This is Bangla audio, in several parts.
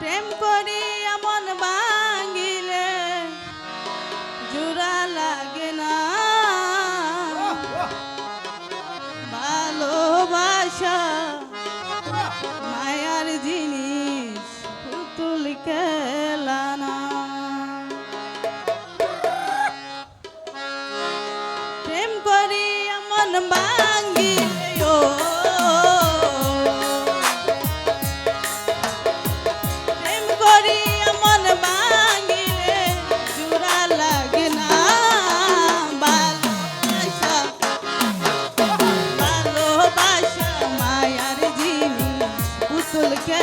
প্রেম করি এমন ভাঙিলে জোড়া লাগে না। ভালোবাসা মায়ার জিনিস পুতুল প্রেম করি এমন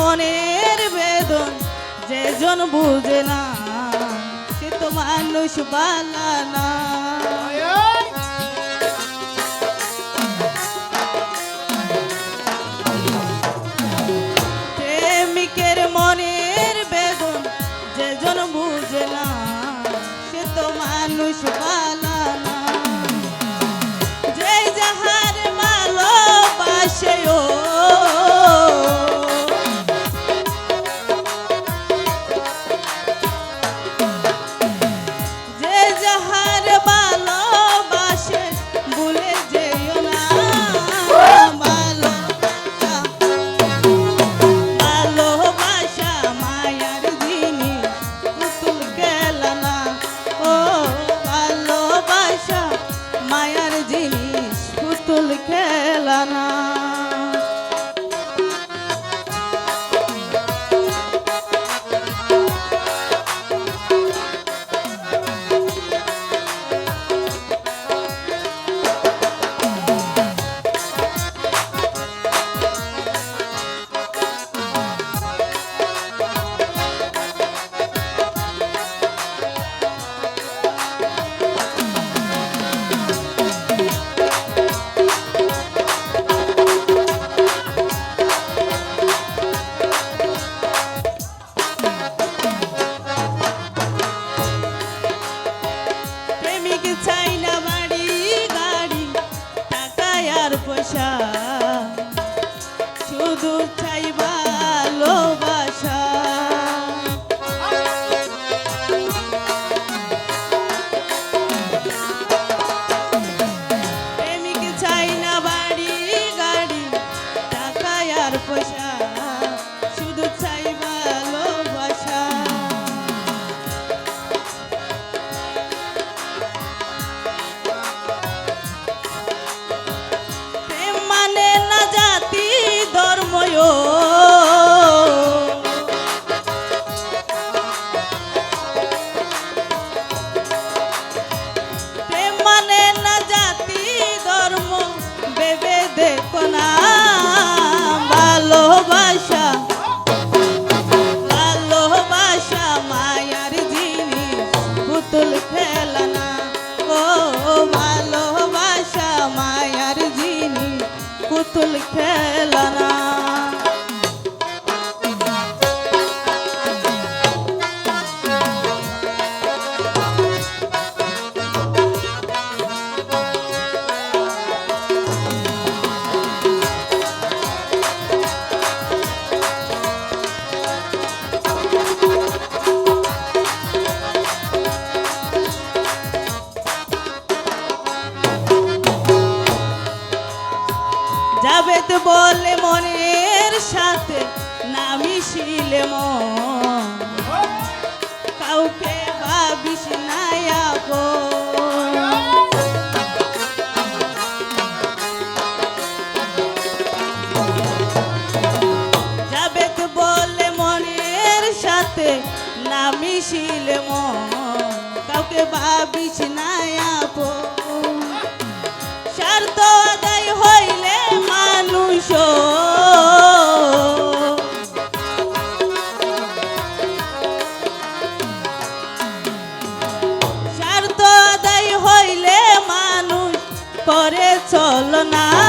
মনের বেদন যেজন বুঝে না সে তো মানুষ বালা না। যেজন সে তো মানুষ খেলানা ভালোবাসা শুধু চাইবা পুতুল খেলানা আবেদ বলে মনের সাথে না মিশিলে মন। কাউকে ভাবিস নাই আপন। চলো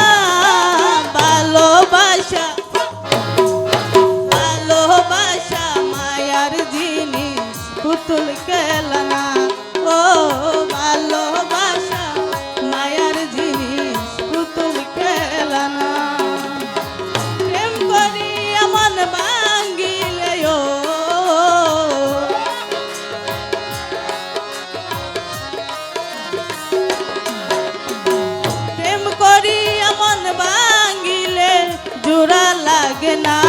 জোড়া লাগে না